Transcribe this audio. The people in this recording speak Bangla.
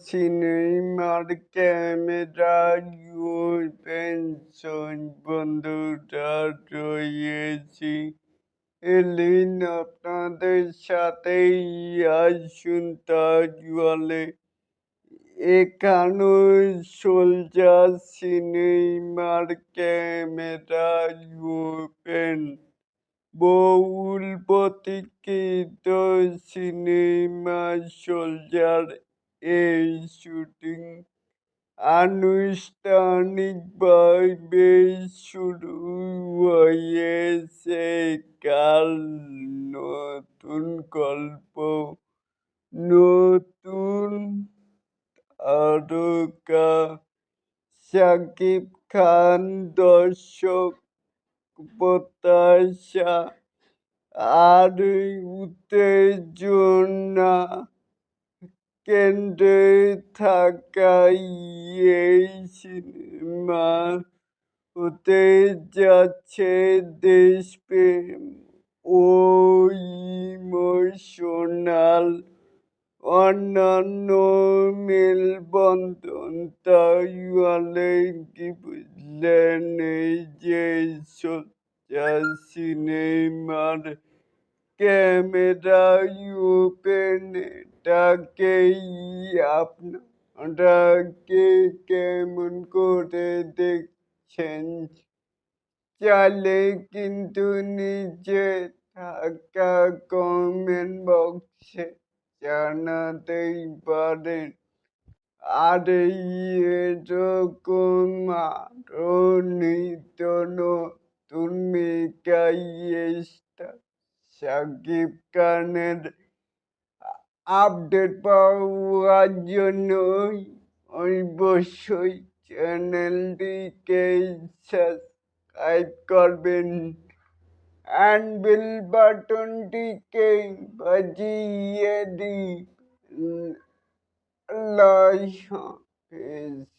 সিনেমার ক্যামেরায় পেনশন বন্ধুরা রয়েছি এলিন আপনাদের সাথেই আসুন তাজওয়ালে এখানে সোজা সিনেমার ক্যামেরায় ওপেন বহুল প্রতীক্ষিত সিনেমা সোলজার এই শুটিং আনুষ্ঠানিকভাবে শুরু হয়েছে। কাল নতুন গল্প, নতুন তারকা শাকিব খান, দর্শক, প্রত্যাশা, আর উত্তেজনা কেন্দ্রে থাকাই এই সিনেমা হতে যাচ্ছে দেশপ্রেম ও ইমোশনাল। অন্যান্য মেলবন্ধন তাইওয়ালে কি বুঝলেন এই যে সোজা সিনেমার ক্যামেরা ওপেন এটাকেই আপনারা কে কেমন করে দেখছেন চাইলে কিন্তু নিচে থাকা কমেন্ট বক্সে জানাতেই পারেন আর এরকম আরও নিত্য নতুন মেকাই স্টার শাকিব খানের আপডেট পাওয়ার জন্যই অবশ্যই চ্যানেলটিকে সাবস্ক্রাইব করবেন। অ্যান্ড বেল বাটনটিকে বাজিয়ে দিন। লাইক হাফেজ